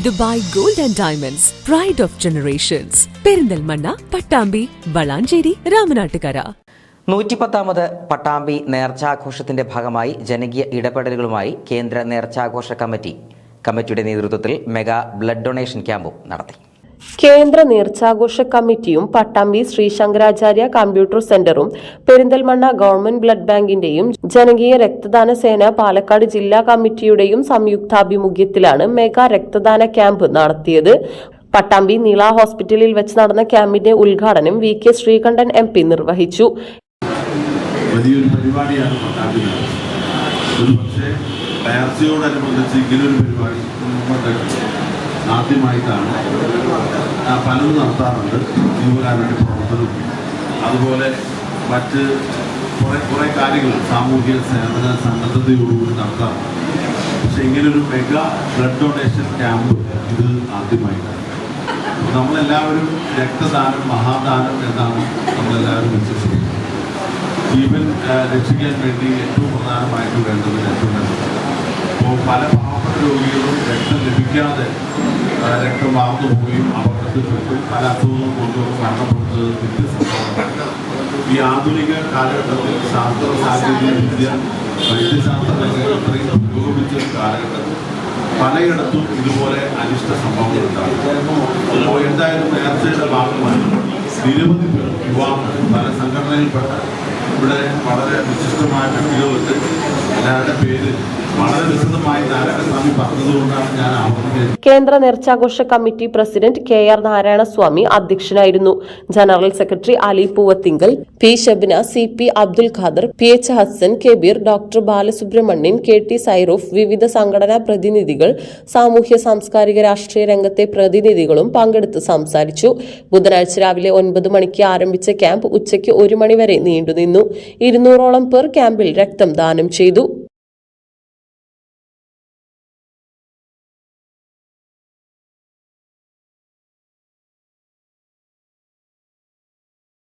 Dubai gold and diamonds pride of generations Perinthalmanna Pattambi Valanchery Ramanattukara. നൂറ്റിപ്പത്താമത് Pattambi നേർച്ചാഘോഷത്തിന്റെ ഭാഗമായി ജനകീയ ഇടപെടലുകളുമായി കേന്ദ്ര നേർച്ചാഘോഷ കമ്മിറ്റി കമ്മിറ്റിയുടെ നേതൃത്വത്തിൽ മെഗാ ബ്ലഡ് ഡൊണേഷൻ ക്യാമ്പും നടത്തി. കേന്ദ്ര നീർച്ചാഘോഷ കമ്മിറ്റിയും പട്ടാമ്പി ശ്രീ ശങ്കരാചാര്യ കമ്പ്യൂട്ടർ സെന്ററും പെരിന്തൽമണ്ണ ഗവൺമെന്റ് ബ്ലഡ് ബാങ്കിന്റെയും ജനകീയ രക്തദാന സേന പാലക്കാട് ജില്ലാ കമ്മിറ്റിയുടെയും സംയുക്താഭിമുഖ്യത്തിലാണ് മെഗാ രക്തദാന ക്യാമ്പ് നടത്തിയത്. പട്ടാമ്പി നീള ഹോസ്പിറ്റലിൽ വെച്ച് നടന്ന ക്യാമ്പിന്റെ ഉദ്ഘാടനം V K Sreekandan M P നിർവഹിച്ചു. വലിയൊരു പരിപാടിയാണ് ഒരു പക്ഷേ പരിപാടി ആദ്യമായിട്ടാണ് പലതും നടത്താറുണ്ട്. യുവകാരുടെ പ്രവർത്തനം. അതുപോലെ മറ്റ് കുറേ കുറേ കാര്യങ്ങൾ സാമൂഹിക സേവന സന്നദ്ധതയോടുകൂടി നടത്താറുണ്ട്. പക്ഷെ ഇങ്ങനൊരു മെഗാ ബ്ലഡ് ഡൊണേഷൻ ക്യാമ്പ് ഇത് ആദ്യമായിട്ടാണ്. നമ്മളെല്ലാവരും രക്തദാനം മഹാദാനം എന്നാണ് നമ്മളെല്ലാവരും വിശ്വസിക്കുന്നത്. ജീവൻ രക്ഷിക്കാൻ വേണ്ടി ഏറ്റവും പ്രധാനമായിട്ട് വേണ്ടത് രക്തം അപ്പോൾ പല പാവപ്പെട്ട രോഗികളും രക്തം ലഭിക്കാതെ രക്തം വാർന്നു പോവുകയും അപകടത്തിൽപ്പെട്ടു പല അസുഖങ്ങളും കൊണ്ടും മരണപ്പെടുന്നത് വ്യത്യസ്തമാണ്. ഈ ആധുനിക കാലഘട്ടത്തിൽ ശാസ്ത്ര സാങ്കേതിക വിദ്യ വൈദ്യശാസ്ത്ര രംഗങ്ങൾ ഇത്രയും പുരോഗമിച്ച കാലഘട്ടത്തിൽ പലയിടത്തും ഇതുപോലെ അനിഷ്ട സംഭവങ്ങൾ ഉണ്ടാകും എന്തായാലും നേർച്ചയുടെ ഭാഗമായി നിരവധി പേർ യുവാക്കൾ പല സംഘടനയിൽപ്പെട്ട ഇവിടെ വളരെ വിശിഷ്ടമായ വ്യക്തികളുണ്ട് എല്ലാവരുടെ പേര് കേന്ദ്ര നേർച്ചാഘോഷ committee president K R Narayanaswamy അധ്യക്ഷനായിരുന്നു. General secretary Ali Poovathingal P Shabina C P Abdul Khader P H Hasan Kabeer doctor Balasubramanian K T Sairoof വിവിധ സംഘടനാ പ്രതിനിധികൾ സാമൂഹ്യ സാംസ്കാരിക രാഷ്ട്രീയ രംഗത്തെ പ്രതിനിധികളും പങ്കെടുത്ത് സംസാരിച്ചു. ബുധനാഴ്ച രാവിലെ ഒൻപത് മണിക്ക് ആരംഭിച്ച ക്യാമ്പ് ഉച്ചയ്ക്ക് ഒരു മണിവരെ നീണ്ടുനിന്നു. ഇരുന്നൂറോളം പേർ ക്യാമ്പിൽ രക്തം ദാനം ചെയ്തു.